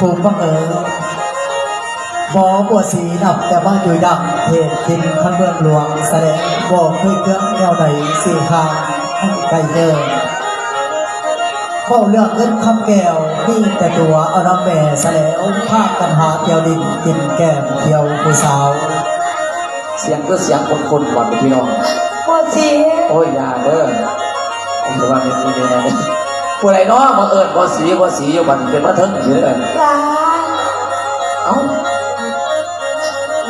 ภูมิบังเอิญหมอบัวสีนับแต่ว่าอยู่ดังเทศทินข้างเมืองหลวงแสดงบอกเคยเกื้องแนวใดสี่ทางไกลเดินเข้าเรื่องเงินคำแก้วมีแต่ตัวเอาน้ำแม่แสลวภาคกันหาเที่ยวดินกินแก้มเที่ยวผู้สาว เสียงก็เสียงคนคนๆก่อนไปพี่น้องปวดจีโอ้ยอย่าเด้อผมจะว่าไม่ดีเลยนะ ผู้ใดเนาะมาเอิญบ่สีบ่สีอยู่บัดนี้เป็นมาถึงเฉยเลยลาเอ้า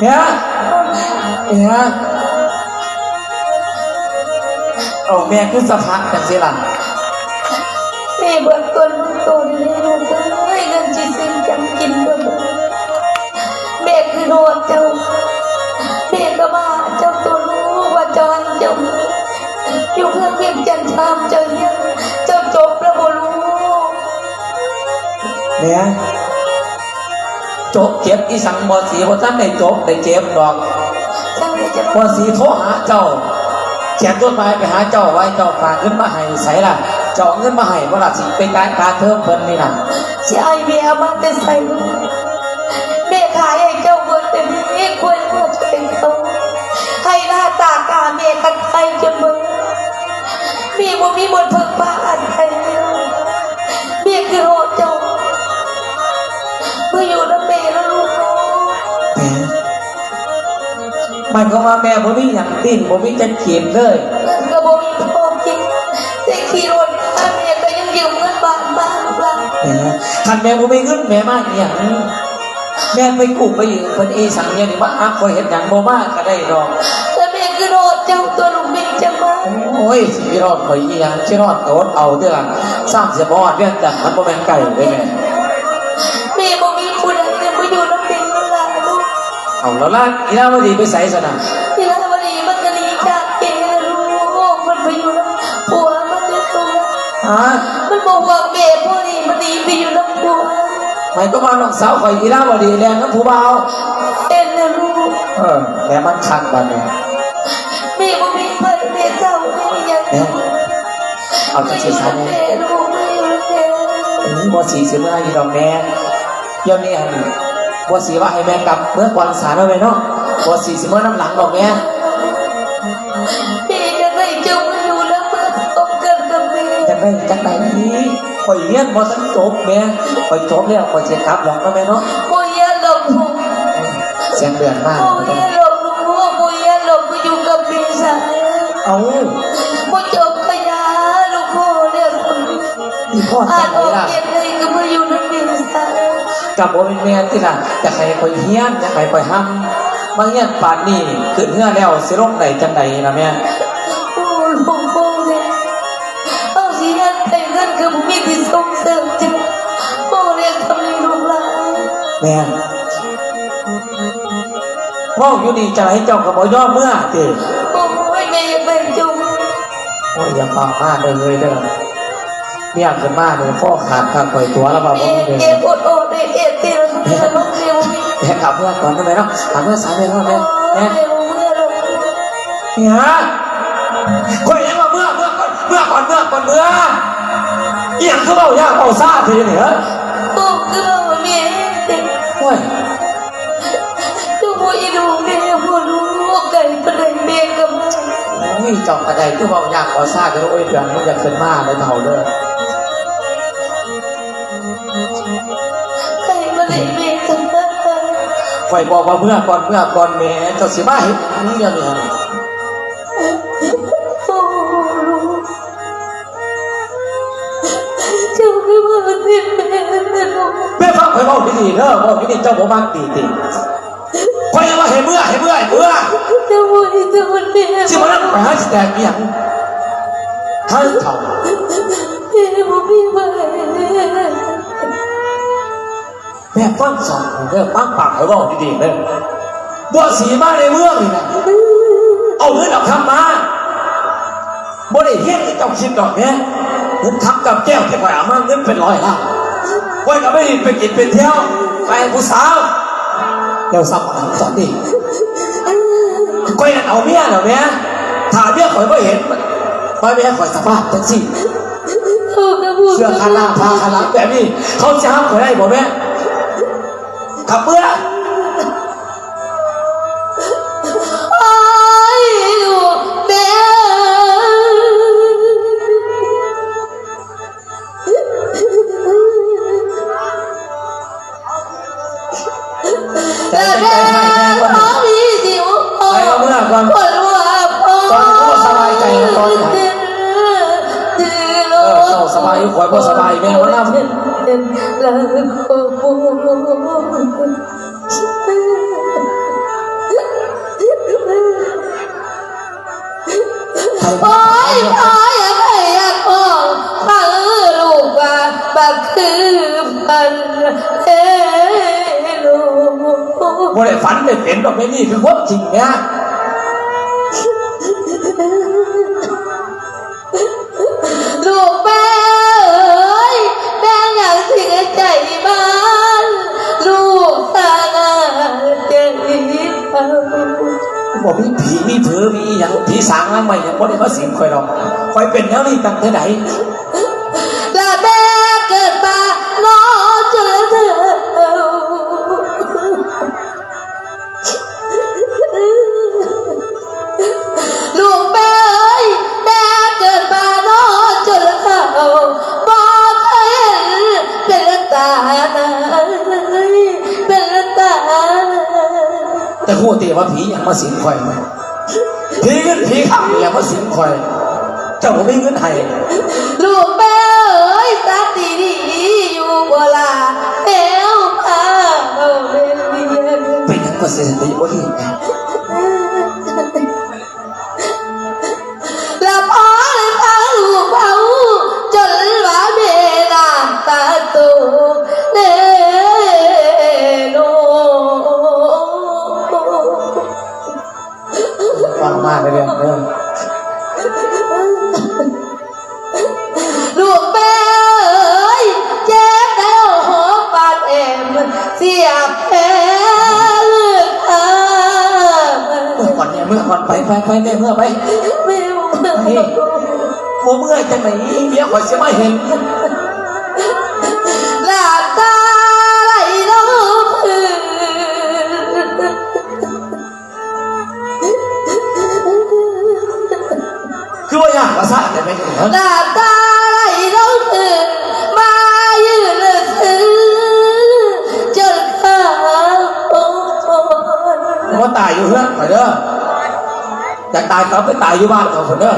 เนี่ยเนี่ยเอาแม่คือสะพักจังสิล่ะแม่เบิกต้นต้นเลยลูกเอ้ยเงินจีซิมจำกินก็หมดแม่คือโดนเจ้าแม่ก็มาเจ้าตัวรู้ว่าจอยเจ้าอยู่เพื่อเพียงจันทามเจ้าเฮีย เนี่ยจบเจ็บอีสังบ่สีบ่ทันได้จบได้เจ็บดอกเจ้าจะพอสีโทรหาเจ้าเขียนต้นไม้ไปหาเจ้าไว้เจ้าฝากเงินมาให้ใส่ล่ะเจ้าเอาเงินมาให้ว่าล่ะสิเป็นการการเทอมเพิ่นนี่น่ะจะไอเบียมันจะใส่ลูกแม่ขายให้เจ้าเบิดเป็นเอกควรว่าจะเป็นเขาให้หน้าตากาแม่กันไทยจนเบิดมีบ่มีบนเพิ่งป้าอันไทยแม่คือโหดเจ้า มันก็ว่าแม่บ่มีหยังติ้นบ่มีจันเขียมเลยเงินก็บ่มีพอกินแต่ขี่รถถ้าแม่ก็ยังยืมเงินบาทบ้างลูกหลานแหมคันแม่บ่มีเงินแม่มาอหย่างแม่ไปกู้ไปยืมเพิ่นอีสังเนี่ยนี่มาหาคอยเฮ็ดหยังบ่มาก็ได้ดอกแต่แม่คือโหดเจ้าตัวลูกแม่จะมาโอ้ยสิรอดข่อยอีหยังสิรอดก็อดเอาเด้อล่ะสร้างเสียบ่ฮอดเรื่องแต่มันบ่แม่นไก่เด้แม่ เอาแล้วล่ะอีนาวดีไปไสซะน่ะที่ร้านวันนี้มันก็หนีจากเกลูกมันไปอยู่น้ำผัวมันอยู่ตรงนั้นฮะมันบอกว่าแม่พวกนี้มันหนีไปอยู่น้ำผัวหมายก็ว่าน้องสาวข่อยอีนาวดีแลนกับผู้บ่าวเอ็นนะลูกเออแต่มันคักบัดนี้แม่บ่มีเพื่อนแม่เจ้าแม่ยังเนี่ยเอาจังซี่ซะแม่แม่ลูกไม่อยู่แม่อืมบ่สีสิเมื่ออีดอกแม่เดี๋ยวนี้หั่น บ่สีว่าให้แม่กลับเมื่อก่อนสารเอาไว้เนาะบ่สีสิเมื่อน้ำหลังดอกแม่แม่จะได้เจ้ามาอยู่แล้วเมื่อต้องเกิดกับแม่จังได๋จังได๋นี้ข่อยเรียนบ่ทันจบแม่ข่อยจบแล้วข่อยสิกลับหรอกเนาะแม่เนาะโมยาหลงลูกเสียงเดือนมากโมยาหลงลูกโมยาหลงมาอยู่กับแม่สาวเอาโมจบขยะลูกพ่อเนี่ยคนอีพ่ออ่าจันงอได๋อกล่ะเขียน กับบ่เป็นแม่ที่ล่ะอยากให้ข่อยเฮี้ยนอยากให้ข่อยห้ำบางอย่างป่านนี้ขึ้นเฮือแล้วสิลงได้จังไดล่ะแม่โอ้ลูกพ่อเนี่ยเอาสิเงินแต่เงินคือผมมีที่ส่งเสริมจ้ะพ่อเนี่ยทำให้ลูกหลานแม่เว้าอยู่นี่จะให้เจ้าก็บ่ยอมเมื่อติโอ้ยแม่ยังเป็นจุกโอ้ยอย่าป่ามาเด้อเลยเด้อเมียขึ้นมาเนี่ยพ่อขาดขาดปล่อยตัวแล้วบ่าบ่อ็มีดเด้เตีเราต้องเรียนต้องเรียนมีแม่กลับเมื่อก่อนได้ไมเนาะกลับเมื่อสายไปเนาะแม่โอ้แม่ยเรียนเมื่อเราเนี่ยข่อยยังว่าเมื่อเมื่อก่อนเมื่อก่อนเมื่อก่อนเมื่ออีหยังคือเว้ายากเว้าซ่าทีนี่เหรอโอ้คือว่าแม่เด็กโอ้ยดูว่าอีดูแม่พูดรู้ไก่ประเด็นแม่กับโอ้ยจ้ากระไดคือเว้ายากเว้าซ่ากันโอ้ยเดือนมันจะขึ้นมาเลยเท่าเด้อ ข่อยบอกว่าเมื่อก่อนเมื่อก่อนแม่เจ้าสิมาเฮ็ดอันนี้อย่างนี้โอ้รู้เจ้าคือว่าที่แม่เป็นลูกแม่ฟังข่อยเว้าดีๆเด้อเว้าดีๆเจ้าบ่มักตีติข่อยยังว่าให้เมื่อให้เมื่อให้เมื่อเจ้าว่าที่เจ้าแม่สิมานั่งไปหาสิแตกอีหยังให้เท่าแม่บ่มีแม่แม่ฟังสอนเด้อฟังปากให้เว้าดีๆเด้อบ่สีมาในเมืองนี่นะเอาเงินเอาคำมาบ่ได้เฮ็ดให้เจ้าคิดดอกแม่เงินทับกับแก้วที่ข่อยเอามาเงินเป็นร้อยล้านไว้ก็ไม่ได้ไปกินไปเที่ยวไปผู้สาวเดี๋ยวสับอันสอนดิก้อยนั่นเอาเมียเหรอแม่ถ้าเมียข่อยบ่เห็นมาแม่ข่อยสภาพจังซี่เขาก็พูดเสื้อคาหน้าผ้าคาหลังแบบนี้เขาจะห้ามข่อยได้บ่แม่ ขับ บ่ได้ฝันได้เป็นดอกไม่นี่คือความจริงเนี่ย ลูกแม่เอ้ยแม่อยากเสียใจบ้าน ลูกตาใจเขาบ่มีผีมีเถือมีอหยังผีสางมาใหม่ยังบ่ได้มาสิงข่อยดอกข่อยเป็นแนวนี้ตั้งแต่ไหน แต่ฮู้ติว่าผีหยังมาสิงข่อยไหมผีเงินผีข้างอย่ามาสิงข่อย เจ้าบ่มีเงินให้ลูกแม่เอ้ยตาตีดีอยู่บ่ลาเอวพาเอาเรียนเรียนเป็นหยังก็เสียสติบ่ดี ไปไปแม่เมื่อไปไม่รู้โมเมื่อจังไหนเมียข่อยสิมาเห็นหลาตาไหลลงพื้นคือว่าอย่ากกระซ่าแต่ไม่เห็นหลาตาไหลลงพื้นมายืนเลือซื้อจนข้าโอ้โหว่าตายอยู่เพื่อนข่อยเด้อ แต่ตายเขาไปตายอยู่บ้านเขาคนเด้อ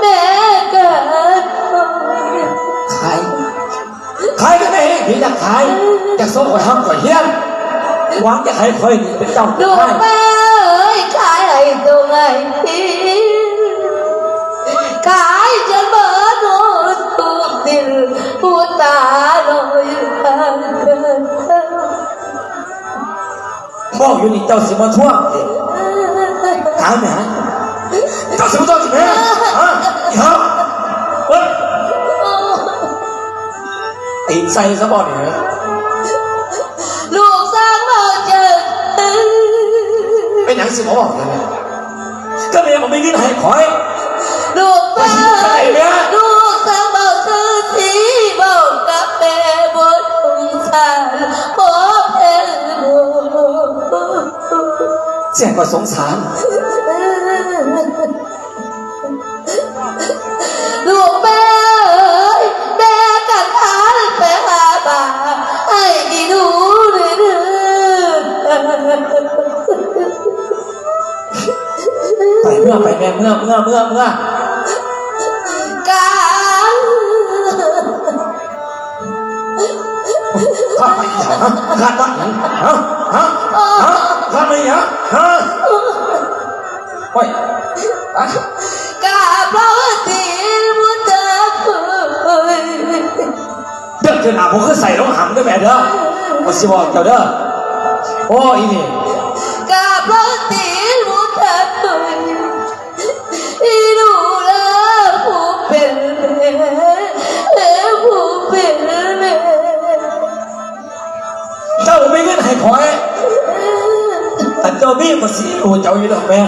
แม่กันตัวขายขายกันได้เองพี่อยากขายอยากส่งข่อยห้ามข่อยเฮียนหวังจะให้ข่อยนี่เป็นเจ้าลูเป็นกนายแม่เอ้ยขายให้ตรงไหนทีขายจนเบิดหนูทุกดินผู้ตาลอยทางเดินบอกอยู่นี่เจ้าสิมาท่วงสิถามแม่ เจ้าสิมาท่วงสิแม่ฮะอีฮะเฮ้ยตีนใส่ซะบ่เนี่ยลูกสาวเราเจอเป็นหยังสิบอกเลยก็แม่ผมไม่มีให้ขอยลูกแม่ลูกสาวเราซื้อสีบอกกับแม่บนสารบอกแม่บุเสียก็สงสาร ม่เมื่อเมื่อเมื่อเมื่อกาข้าไม่อยากฮะข้าว่าอย่างฮะฮะฮะข้าไม่อยากฮะโอ้ยกาเพราะที่มุตะเคยเดือดขึ้นอะผมคือใส่รองหำด้วยแม่เด้อมาสิบอกเจ้าเด้อโอ้อีนี่ มีมาสิโอ้เจ้าอยู่ดอกแม่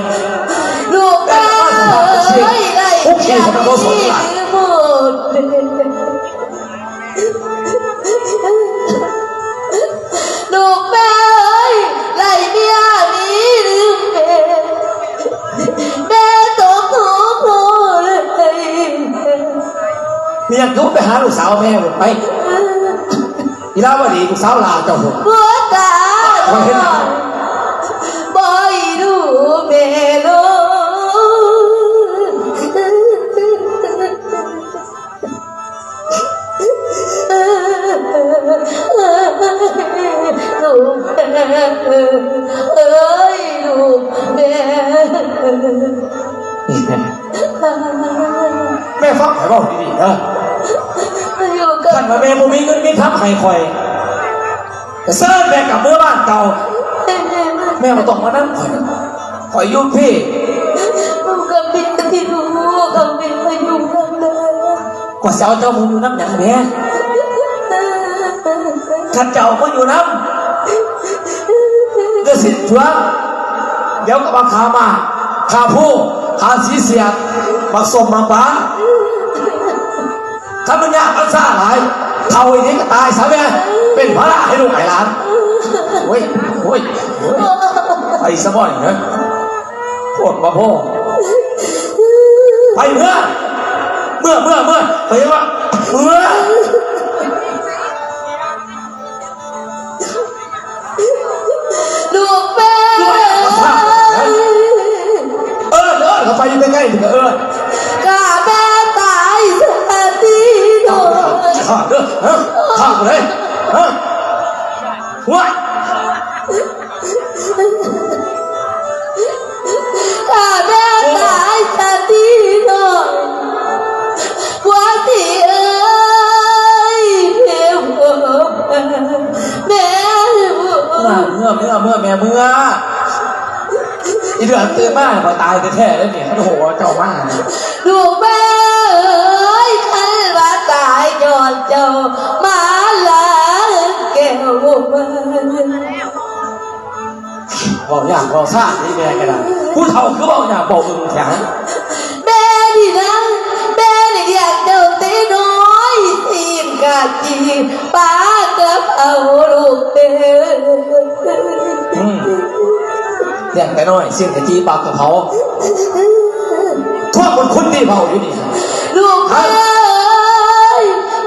ลูกแม่เอ้ยได้ยังมีหมดลูกแม่เอ้ยไล่เมียนี้ลืมแม่แม่ตกทุกข์โง่เลยเมียเขาไปหาลูกสาวแม่หมดไปอีลาวดีลูกสาวลาเจ้าผมหัวตาลอย เมื่อบ้านเก่าแม่มาต้องมานั่งข่อยนะข่อยอยุ่พี่ลูกกับพี่ที่รู้กับพี่มาอยู่กันเลยกว่าเสาเจ้ามึงอยู่น้ำหยังแม่ขันเจ้าก็อยู่น้ำก็สิ้นทวงเดี๋ยวกับมาขามาขาผู้ขาสีเสียดมาสมมาป้าถ้ามันยากมันซ่าหลายเท่าอีนี้ก็ตายซะแม่เป็นภาระให้ลูกให้หลาน โอ้ยโอ้ยโอ้ยไปสะบ่อยเนอะโคตรมาพ่อไปเมื่อ เมื่อเมื่อเมื่อไปว่าเมื่อลูกแม่เออเออเขาไปยังใกล้ๆถึงเออกาแม่ตายสาดีโดนข้าเด้อฮะข้าไปเลยฮะว้าย มื่อเมื่อเมื่อเมื่อแม่เมื่ออีเดือนเตื่นมาพอตายแท้ๆแล้วเนี่ยโอ้โหเจ้ามาลูกแม่เอ้ยคันว่าตายยอดเจ้ามาลาแก้วมันบอกอย่างบอกซ่าที่แม่กันนะผู้เฒ่าคือบอกอย่างบอกมึงแข็งแม่ดีนะแม่นี่อยากเจ้าตีน้อยทีมกาจีป้ากระเพราลูกเต เรียกแต่น้อยเสียงแต่จีปากกับเขาทั่วคนคุ้นที่เผาอยู่นี่ลูกเอ้ย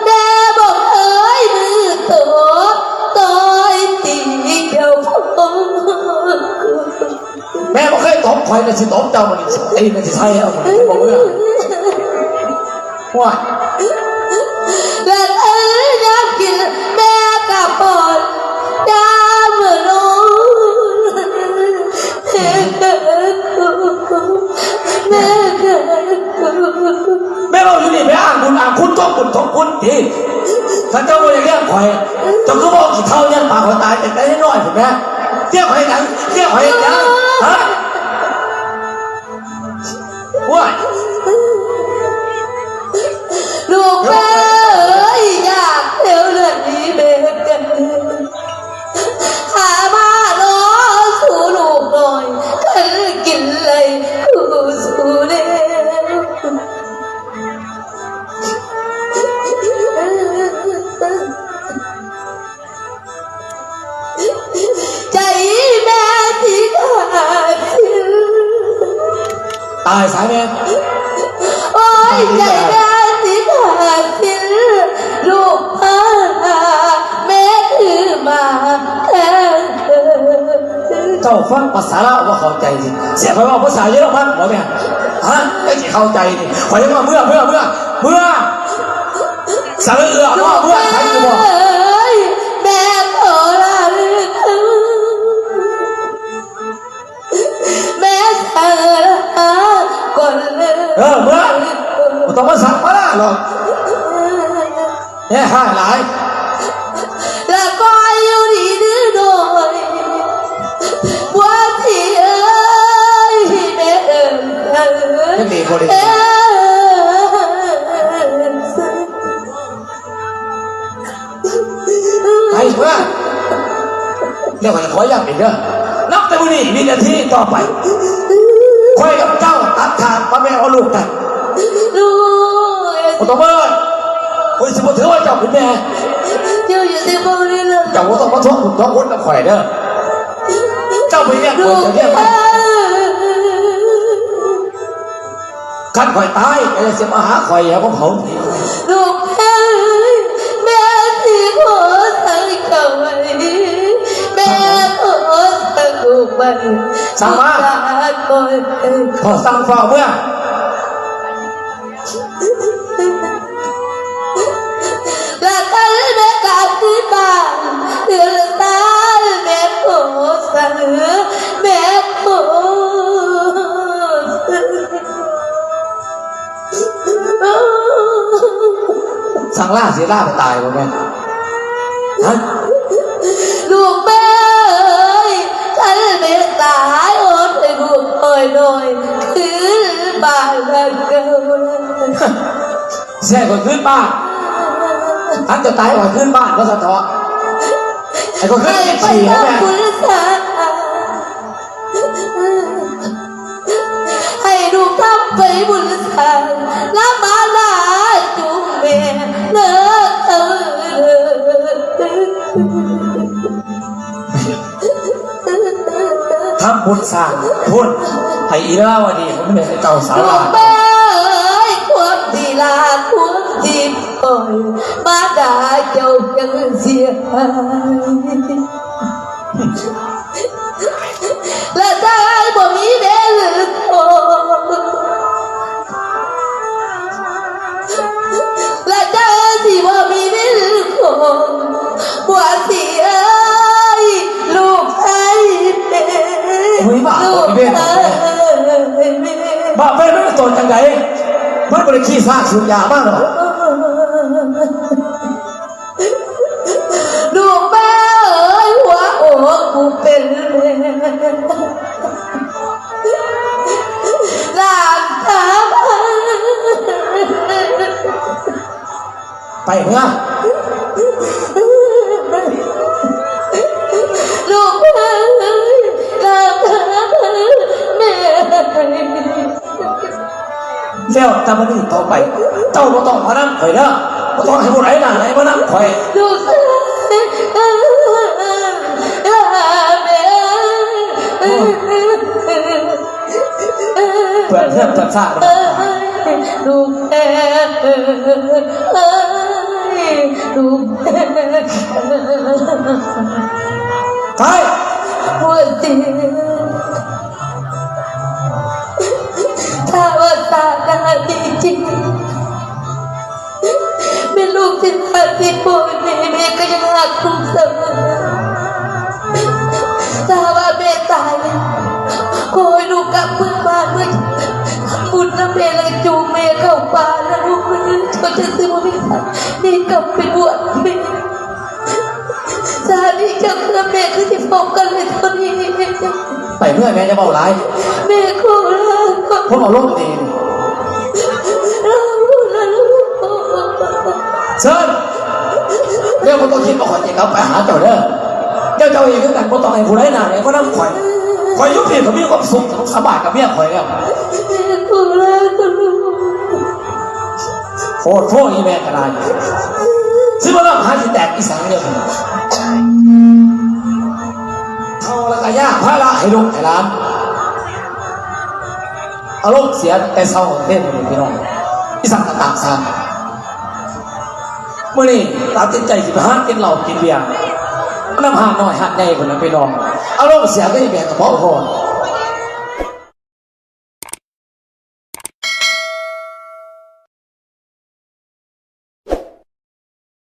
แม่บอกเอ้ยมือโตต้อยตีเจ้าพ่อแม่บอกเคยตบคอยนะสิตบเจ้ามันนี่ไอ้นั่นสิใช่เอามันบอกเมื่อว่า เราอยู่นี่แม่อ่านคุณอ่านคุณก็คุณทบคุณทีถ้าเจ้าไม่เรียกคอยจงก็บอกกี่เท่าเนี่ยปากหัวตายแต่ใจน้อยผมแม่เรียกคอยยังเรียกคอยยังฮะว่าย เจ้าฟังภาษาละว่าเข้าใจสิเสียไปว่าภาษาเยอรมันบอกแม่ฮะไอ้ที่เข้าใจนี่ขอเรียกว่าเมื่อเมื่อเมื่อเมื่อสารเอือเมื่อเมื่อใครกูบอกยแม่ขอลาเรื่องแม่เธอก่อนเลยเออเมื่อบ่ต้องมาสั่งมาละหรอกเนี่ยห้าหลาย เรียกว่าขอย้ำอีกเด้อนับแต่วันนี้มีนาทีต่อไปคอยกับเจ้าตัดขาดพ่อแม่เอาลูกกันลูกบ่ต้องเมื่อคุณสิบ่ถือว่าเจ้าเป็นแม่เจ้าอยู่ที่บ้านนี่เลยเจ้าบ่ต้องมาทวงคุณท้องคุณกับข่อยเด้อเจ้าไปเรียกลูข่อยกจะเรียกเอ้มันขั้นข่อยตายก็จะเสียมาหาข่อยแล้วก็เผาทิ้ ไว้สาคนพอสั่งเฝ้าเมื่อและกันแม่กลับที่บ้านเดือนตาแม่อสั่งแม่ขอสั่งล่าเสียล่าไปตายบ่แม่ฮะลูกแม่เอ้ ไม่ตายโอนให้ลูกคอยหน่อยคืนบ้านละเกินเสียคนขึ้นบ้านท่านจะตายก่อนขึ้นบ้านก็สะท้อไอ้คนขึ้นให้เจ็ดไปสี่นะทำแม่ พุทธสร้างทุนให้อีราวดีผมไม่ได้เจ้าสาลูรากแม่เอ้ยควบดีลาควบดีปล่อยมาด่าเจ้ายังเสียหาย จังไงมันบริขี้ซากสูบยามากหรอกลูกแม่เอ้ยหัวอกกูเป็นแม่หลานตามไปเมื่อ แล้วจำมันนี่ต่อไปเจ้าบ่ต้องมานั่งข่อยเด้อบ่ต้องให้ผู้ใดหน้าไหนมานั่งข่อยลูกเอ้ยหลานแม่เพื่อนเพื่อนเพื่อนซากมันลูกแม่เอ้ยลูกแม่ไปปวด เป็นลูกที่ตาดีป่วยแม่แม่ก็ยังรักคุณเสมอถ้าว่าแม่ตายขอให้ลูกกลับคืนบ้านเมื่อบุญน้ำแม่เลยจูงแม่เข้าป่าแล้วลูกแม่เขาจะซื้อมาไม่ทันนี่กลับไปบวชแม่สามีจ้าคือแม่คือที่พบกันเลยตอนนี้ไปเมื่อแม่จะเบาหลายแม่ขอลาก่อนผมเอาลงดี เชิญเรื่องบ่ต้องคิดว่าข่อยจะกลับไปหาเจ้าเด้อเจ้าเจ้าเองคือกันบ่ต้องให้ผู้ใดหน้าไหนมานั่งข่อยข่อยยุติเขามีความสุขสบายกับเมียข่อยแล้วแม่ขอลาก่อนลูกโคตรโทษอีแม่กระไรซื้อมาแล้วหาสิแตกอีสังเดียวเท่าละกะยาพระละให้ลงให้ร้านอารมณ์เสียแต่เศร้าเต้นเลยพี่น้องอีสังต่างๆซะ เมื่อนี้ตัดสินใจสิไปหากินเหล้ากินเบียร์น้ำหาหน่อยหาดใหญ่คนนั้นไปลองอารมณ์เสียก็อีแม่กระเพาะคอ